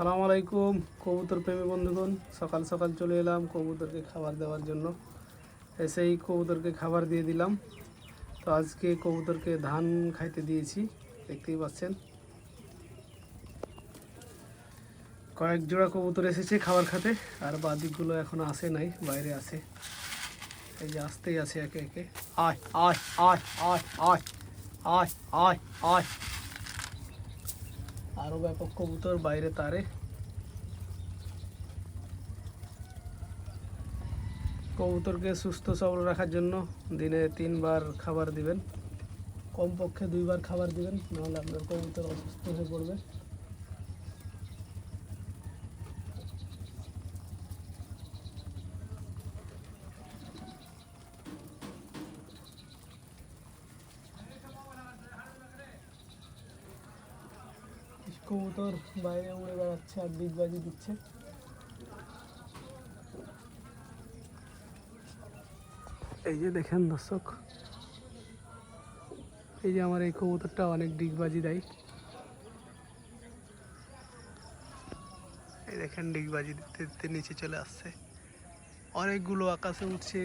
আসসালামু আলাইকুম, কবুতর প্রেমী বন্ধুগণ। সকাল সকাল চলে এলাম কবুতরকে খাবার দেওয়ার জন্য। এসেই কবুতরকে খাবার দিয়ে দিলাম। তো আজকে কবুতরকে ধান খাইতে দিয়েছি, দেখতেই পাচ্ছেন। কয়েক জোড়া কবুতর এসেছে খাবার খাতে, আর বাদিকগুলো এখনও আসে নাই, বাইরে আছে। এই যে আসতেই আছে একে একে। আয় আয় আয় আয় আয় আয় আয় আয়। আরও ব্যাপক কবুতর বাইরে তারে। কবুতরকে সুস্থ সবল রাখার জন্য দিনে তিনবার খাবার দিবেন। কমপক্ষে দুইবার খাবার দিবেন, নাহলে আপনার কবুতর অসুস্থ হয়ে পড়বে। কবুতর বাইরে উড়ে বেড়াচ্ছে আর ডিগবাজি দিচ্ছে। এই যে দেখেন দর্শক, এই যে আমার এই কবুতরটা অনেক ডিগবাজি দেয়। এই দেখেন ডিগবাজি দিতে দিতে নিচে চলে আসছে। অনেকগুলো আকাশে উঠছে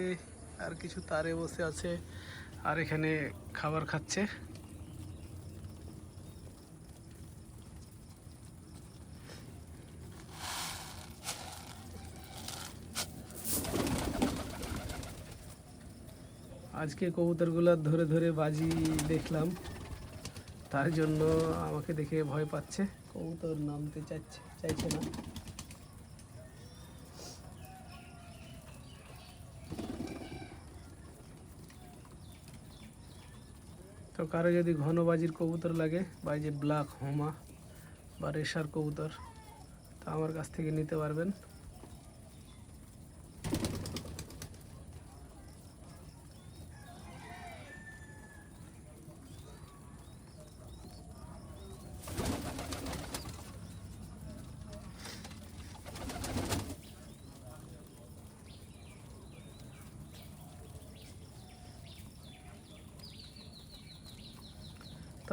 আর কিছু তারে বসে আছে, আর এখানে খাবার খাচ্ছে। আজকে কবুতরগুলো ধরে ধরে বাজি দেখলাম। তার জন্য আমাকে দেখে ভয় পাচ্ছে। কবুতর নামতে চাচ্ছে চাইছে না। তো কারও যদি ঘন বাজির কবুতর লাগে বা যে ব্ল্যাক হোমা বা রেশার কবুতর, তা আমার কাছ থেকে নিতে পারবেন।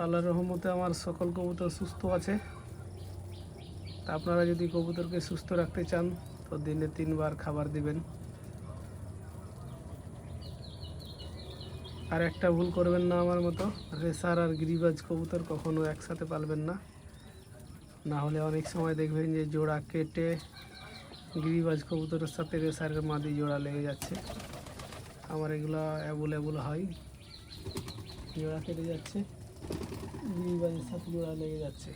আল্লাহর রহমতে আমার সকল কবুতর সুস্থ আছে। তা আপনারা যদি কবুতরকে সুস্থ রাখতে চান, তো দিনে তিনবার খাবার দিবেন। আর একটা ভুল করবেন না আমার মতো, রেসার আর গিরিবাজ কবুতর কখনো একসাথে পালবেন না। না হলে অনেক সময় দেখবেন যে জোড়া কেটে গিরিবাজ কবুতরের সাথে রেসারের মাদি জোড়া লেগে যাচ্ছে। আমার এগুলো অ্যাভেলেবল হয়। জোড়া কেটে যাচ্ছে। সাথে জোড়া লেগে যাচ্ছে।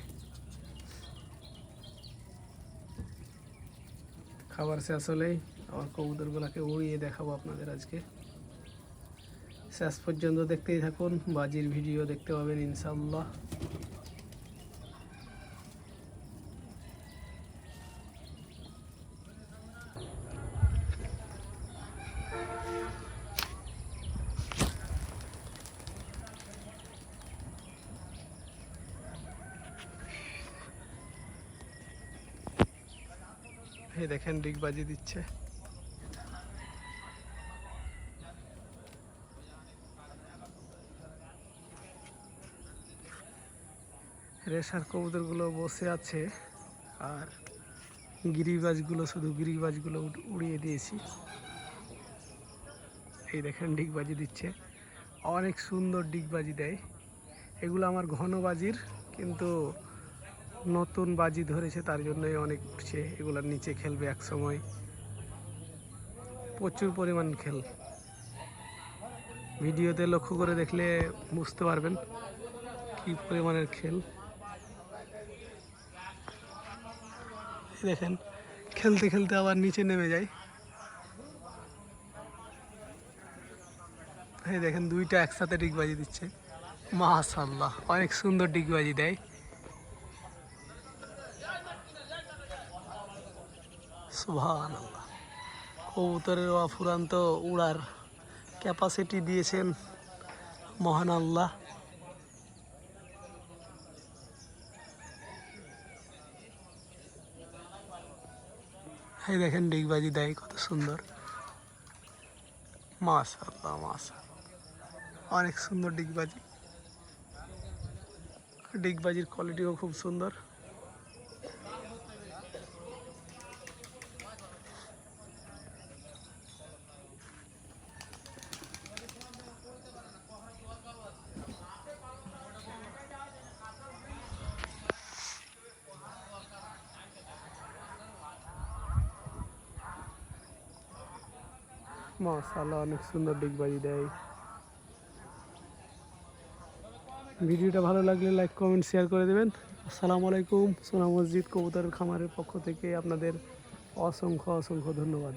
খাবার শেষ হলেই আমার কবুতরগুলোকে উড়িয়ে দেখাবো আপনাদের আজকে। শেষ পর্যন্ত দেখতেই থাকুন, বাজির ভিডিও দেখতে পাবেন ইনশাল্লাহ এই দেখেন ডিগবাজি দিচ্ছে। রেশার কবুতরগুলো বসে আছে, আর গিরিবাজগুলো, শুধু গিরিবাজগুলো উড- উড়িয়ে দিয়েছি। এই দেখেন ডিগবাজি দিচ্ছে। অনেক সুন্দর ডিগবাজি দেয়। এগুলো আমার ঘন বাজির, কিন্তু নতুন বাজি ধরেছে, তার জন্যই অনেক উঠছে এগুলোর নিচে খেলবে এক সময় প্রচুর পরিমাণ খেল। ভিডিওতে লক্ষ্য করে দেখলে বুঝতে পারবেন কি পরিমাণের খেল। দেখেন, খেলতে খেলতে আবার নিচে নেমে যায়। এই দেখেন, দুইটা একসাথে ডিগবাজি দিচ্ছে। মাশাল্লাহ অনেক সুন্দর ডিগবাজি দেয়। সুভান কবুতরের অফুরান্ত উড়ার ক্যাপাসিটি দিয়েছেন মহান আল্লাহ। এই দেখেন ডিগবাজি দেয় কত সুন্দর। মাশাল্লাহ মাশাল্লাহ অনেক সুন্দর ডিগবাজি। ডিগবাজির কোয়ালিটিও খুব সুন্দর। মাশাআল্লাহ, অনেক সুন্দর ডিগবাজি দেয়। ভিডিওটা ভালো লাগলে লাইক, কমেন্ট, শেয়ার করে দেবেন। আসসালামু আলাইকুম, সোনা মসজিদ কবুতরের খামারের পক্ষ থেকে আপনাদের অসংখ্য অসংখ্য ধন্যবাদ।